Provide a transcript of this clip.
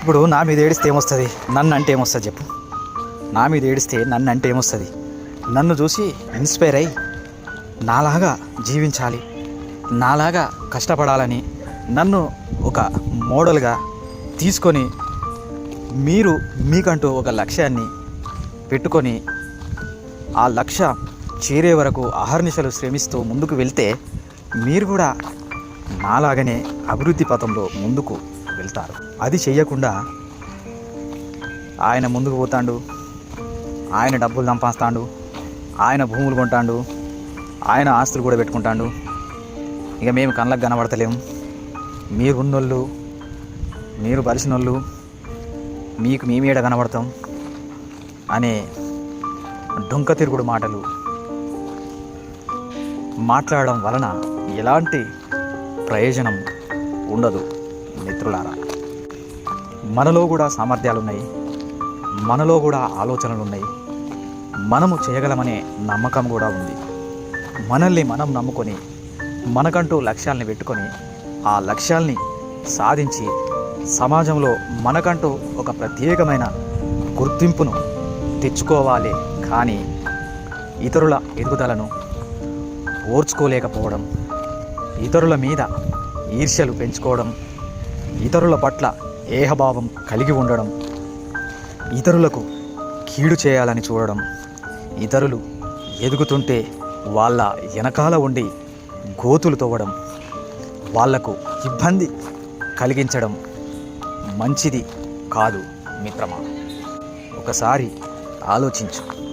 ఇప్పుడు నా మీద ఏడిస్తే ఏమొస్తుంది? నన్ను అంటే ఏమొస్తుంది చెప్పు. నా మీద ఏడిస్తే నన్ను అంటే ఏమొస్తుంది? నన్ను చూసి ఇన్స్పైర్ అయ్యి నాలాగా జీవించాలి నాలాగా కష్టపడాలని నన్ను ఒక మోడల్గా తీసుకొని మీరు మీకంటూ ఒక లక్ష్యాన్ని పెట్టుకొని ఆ లక్ష్యం చేరే వరకు అహర్నిశలు శ్రమిస్తూ ముందుకు వెళ్తే మీరు కూడా నాలాగనే అభివృద్ధి పథంలో ముందుకు వెళ్తారు. అది చెయ్యకుండా ఆయన ముందుకు పోతాడు. ఆయన డబ్బులు సంపాస్తాడు ఆయన భూములు కొంటాడు. ఆయన ఆస్తులు కూడా పెట్టుకుంటాడు. ఇక మేము కళ్ళకు కనబడతలేము మీరు ఉన్నోళ్ళు మీరు బలిసినోళ్ళు మీకు మేమేడ కనబడతాం అనే డొంక తిరుగుడు మాటలు మాట్లాడడం వలన ఎలాంటి ప్రయోజనం ఉండదు. మిత్రులారా మనలో కూడా సామర్థ్యాలు ఉన్నాయి మనలో కూడా ఆలోచనలు ఉన్నాయి మనము చేయగలమనే నమ్మకం కూడా ఉంది. మనల్ని మనం నమ్ముకొని మనకంటూ లక్ష్యాల్ని పెట్టుకొని ఆ లక్ష్యాల్ని సాధించి సమాజంలో మనకంటూ ఒక ప్రత్యేకమైన గుర్తింపును తెచ్చుకోవాలి. కానీ ఇతరుల ఎదుగుదలను ఓర్చుకోలేకపోవడం ఇతరుల మీద ఈర్ష్యలు పెంచుకోవడం ఇతరుల పట్ల ఏహభావం కలిగి ఉండడం ఇతరులకు కీడు చేయాలని చూడడం ఇతరులు ఎదుగుతుంటే వాళ్ళ వెనకాల ఉండి గోతులు తవ్వడం వాళ్ళకు ఇబ్బంది కలిగించడం మంచిది కాదు మిత్రమా? ఒకసారి ఆలోచించు.